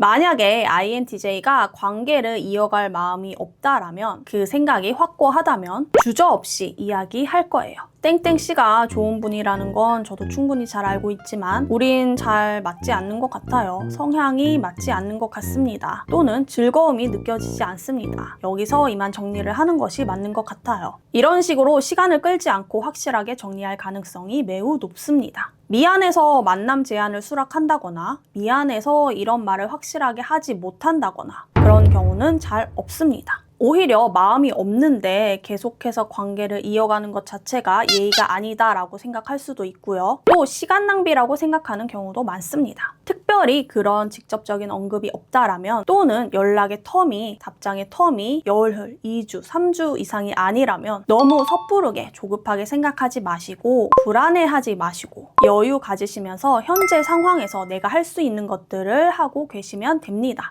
만약에 INTJ가 관계를 이어갈 마음이 없다라면 그 생각이 확고하다면 주저없이 이야기할 거예요. 땡땡 씨가 좋은 분이라는 건 저도 충분히 잘 알고 있지만 우린 잘 맞지 않는 것 같아요. 성향이 맞지 않는 것 같습니다. 또는 즐거움이 느껴지지 않습니다. 여기서 이만 정리를 하는 것이 맞는 것 같아요. 이런 식으로 시간을 끌지 않고 확실하게 정리할 가능성이 매우 높습니다. 미안해서 만남 제안을 수락한다거나 미안해서 이런 말을 확실하게 하지 못한다거나 그런 경우는 잘 없습니다. 오히려 마음이 없는데 계속해서 관계를 이어가는 것 자체가 예의가 아니다라고 생각할 수도 있고요. 또 시간 낭비라고 생각하는 경우도 많습니다. 특별히 그런 직접적인 언급이 없다라면 또는 연락의 텀이 답장의 텀이 열흘, 2주, 3주 이상이 아니라면 너무 섣부르게 조급하게 생각하지 마시고 불안해하지 마시고 여유 가지시면서 현재 상황에서 내가 할 수 있는 것들을 하고 계시면 됩니다.